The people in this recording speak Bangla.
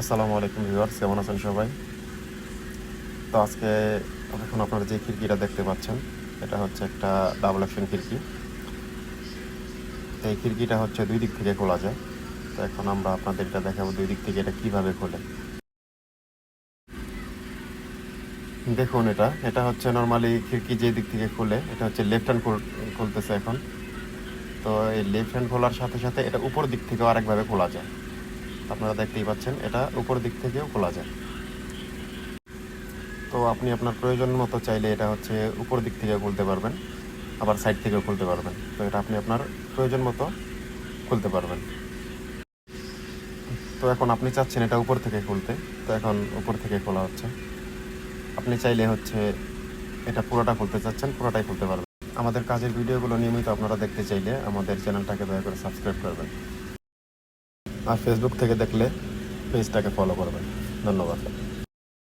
আসসালামু আলাইকুম ভিউয়ার্স, কেমন আছেন সবাই? তো আজকে এখন আপনারা যে খিড়কিটা দেখতে পাচ্ছেন, এটা হচ্ছে একটা ডাবল অ্যাকশন খিড়কি। তো এই খিড়কিটা হচ্ছে দুই দিক থেকে খোলা যায়। তো এখন আমরা আপনাদের এটা দেখাবো দুই দিক থেকে এটা কীভাবে খোলে। দেখুন এটা এটা হচ্ছে নর্মালি খিড়কি যে দিক থেকে খুলে, এটা হচ্ছে লেফট হ্যান্ড খুলতেছে এখন। তো এই লেফট হ্যান্ড খোলার সাথে সাথে এটা উপর দিক থেকেও আরেকভাবে খোলা যায়। আপনারা দেখতেই পাচ্ছেন, এটা উপর দিক থেকেও খোলা যায়। তো আপনি আপনার প্রয়োজন মতো চাইলে এটা হচ্ছে উপর দিক থেকে খুলতে পারবেন, আবার সাইড থেকেও খুলতে পারবেন। তো এটা আপনি আপনার প্রয়োজন মতো খুলতে পারবেন। তো এখন আপনি চাচ্ছেন এটা উপর থেকে খুলতে, তো এখন উপর থেকে খোলা হচ্ছে। আপনি চাইলে হচ্ছে এটা পুরোটা খুলতে চাচ্ছেন, পুরোটাই খুলতে পারবেন। আমাদের কাজের ভিডিওগুলো নিয়মিত আপনারা দেখতে চাইলে আমাদের চ্যানেলটাকে দয়া করে সাবস্ক্রাইব করবেন। আর ফেসবুক থেকে দেখলে পেজটাকে ফলো করবেন। ধন্যবাদ।